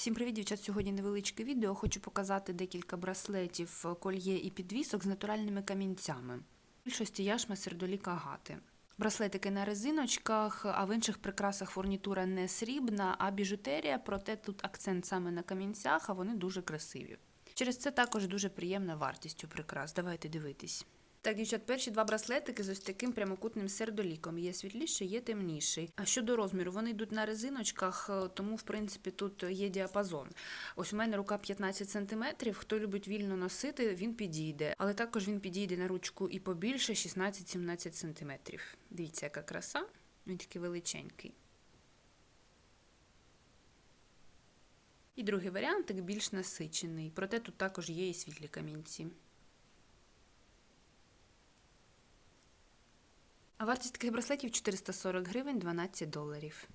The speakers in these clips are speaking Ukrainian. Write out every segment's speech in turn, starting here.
Всім привіт, дівчат! Сьогодні невеличке відео. Хочу показати декілька браслетів, кольє і підвісок з натуральними камінцями. В більшості яшма сердоліка агати. Браслетики на резиночках, а в інших прикрасах фурнітура не срібна, а біжутерія, проте тут акцент саме на камінцях, а вони дуже красиві. Через це також дуже приємна вартість у прикрас. Давайте дивитись. Так, дівчат, перші два браслетики з ось таким прямокутним сердоліком. Є світліший, є темніший. А щодо розміру, вони йдуть на резиночках, е, тому в принципі тут є діапазон. Ось у мене рука 15 см. Хто любить вільно носити, він підійде. Але також він підійде на ручку і побільше 16-17 см. Дивіться, яка краса. Він такий величенький. І другий варіант більш насичений, проте тут також є і світлі камінці. А вартість таких браслетів 440 гривень 12 доларів.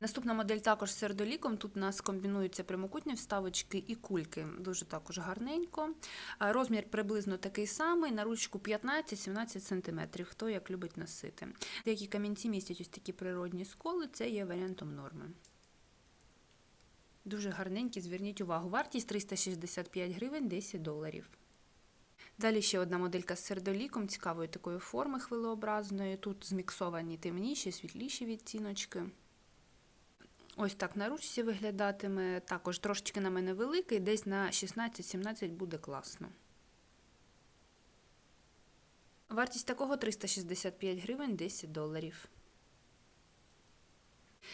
Наступна модель також з сердоліком. Тут у нас комбінуються прямокутні вставочки і кульки. Дуже також гарненько. Розмір приблизно такий самий, на ручку 15-17 см, хто як любить носити. Деякі камінці містять ось такі природні сколи, це є варіантом норми. Дуже гарненькі, зверніть увагу. Вартість 365 гривень 10 доларів. Далі ще одна моделька з сердоліком, цікавої такої форми хвилеобразної. Тут зміксовані темніші, світліші відтіночки. Ось так на ручці виглядатиме. Також трошечки на мене великий, десь на 16-17 буде класно. Вартість такого 365 гривень 10 доларів.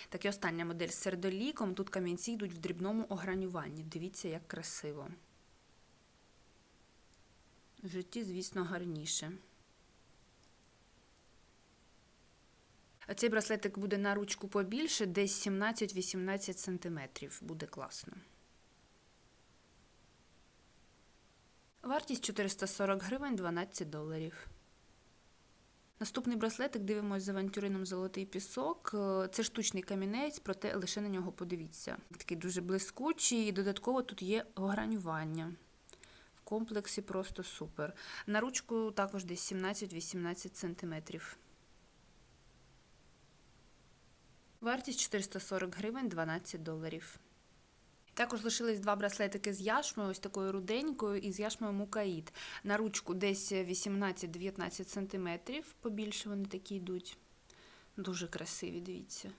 Так і остання модель з сердоліком. Тут камінці йдуть в дрібному огранюванні. Дивіться, як красиво. В житті, звісно, гарніше. Цей браслетик буде на ручку побільше, десь 17-18 см. Буде класно. Вартість 440 гривень 12 доларів. Наступний браслетик дивимося з авантюрином золотий пісок. Це штучний камінець, проте лише на нього подивіться. Такий дуже блискучий, і додатково тут є огранювання комплексі просто супер. На ручку також десь 17-18 см. Вартість 440 гривень 12 доларів. Також лишились два браслетики з яшмою, ось такою руденькою, і з яшмою мукаїд. На ручку десь 18-19 см, побільше вони такі йдуть. Дуже красиві, дивіться.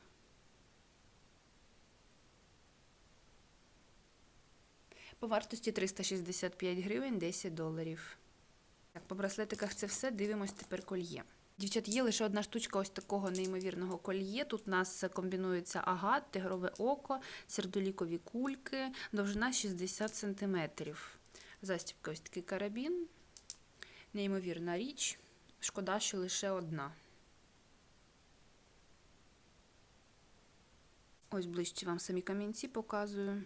По вартості 365 гривень 10 доларів. Так, по браслетиках це все. Дивимось тепер кольє. Дівчат, є лише одна штучка ось такого неймовірного кольє. Тут у нас комбінується агат, тигрове око, сердолікові кульки, довжина 60 см. Застібка ось такий карабін. Неймовірна річ. Шкода, що лише одна. Ось ближче вам самі камінці показую.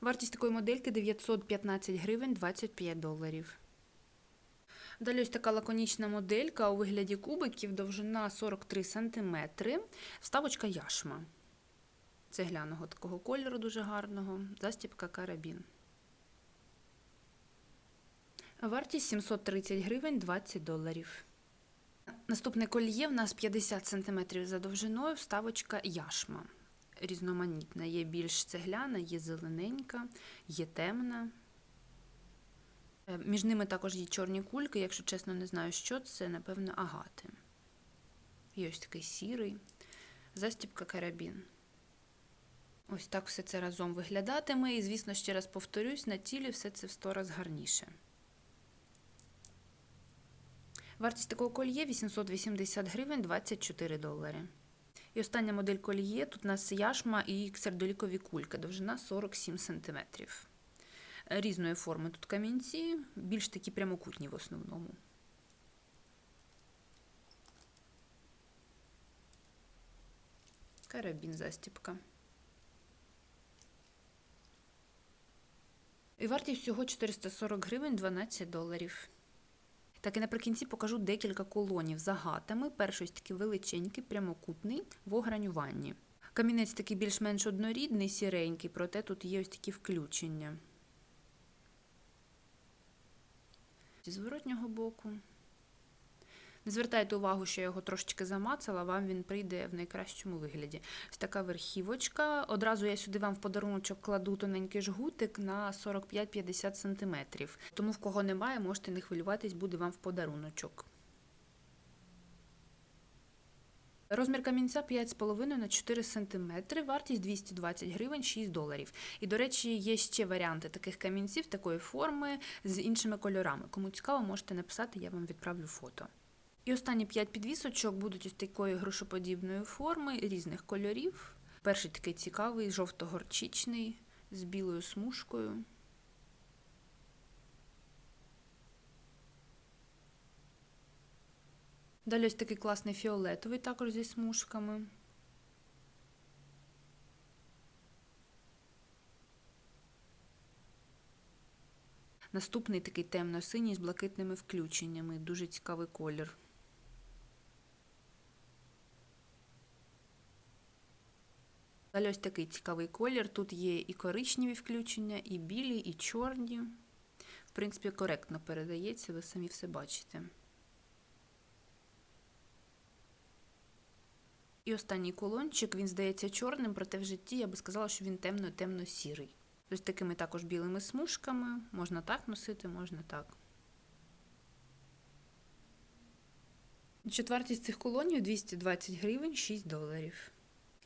Вартість такої модельки 915 гривень 25 доларів. Далі ось така лаконічна моделька у вигляді кубиків, довжина 43 см, вставочка яшма. Цегляного такого кольору дуже гарного, застібка карабін. Вартість 730 гривень 20 доларів. Наступне кольє в нас 50 см за довжиною, вставочка яшма різноманітна. Є більш цегляна, є зелененька, є темна. Е, між ними також є чорні кульки, якщо чесно, не знаю, що це, напевно, агати. Є ось такий сірий, застібка карабін. Ось так все це разом виглядатиме. І, звісно, ще раз повторюсь, на тілі все це в сто раз гарніше. Вартість такого кольє 880 гривень 24 долари. І остання модель коліє, тут у нас яшма і сердолікові кульки, довжина 47 см. Різної форми тут камінці, більш такі прямокутні в основному. Карабін застіпка. І вартість всього 440 гривень 12 доларів. Так і наприкінці покажу декілька колонів за гатами. Перший такий величенький, прямокутний в огранюванні. Камінець такий більш-менш однорідний, сіренький, проте тут є ось такі включення. Зі зворотнього боку. Не звертайте увагу, що я його трошечки замацала, вам він прийде в найкращому вигляді. Ось така верхівочка. Одразу я сюди вам в подаруночок кладу тоненький жгутик на 45-50 см. Тому в кого немає, можете не хвилюватись, буде вам в подаруночок. Розмір камінця 5,5 на 4 см, вартість 220 гривень 6 доларів. І, до речі, є ще варіанти таких камінців, такої форми з іншими кольорами. Кому цікаво, можете написати, я вам відправлю фото. І останні 5 підвісочок будуть ось такої грушоподібної форми різних кольорів. Перший такий цікавий, жовто-горчичний, з білою смужкою. Далі ось такий класний фіолетовий, також зі смужками. Наступний такий темно-синій з блакитними включеннями. Дуже цікавий колір. Далі ось такий цікавий колір. Тут є і коричневі включення, і білі, і чорні. В принципі, коректно передається, ви самі все бачите. І останній кулончик, він здається чорним, проте в житті я би сказала, що він темно-темно-сірий. Ось такими також білими смужками. Можна так носити, можна так. Четвертість цих кулонів 220 гривень 6 доларів.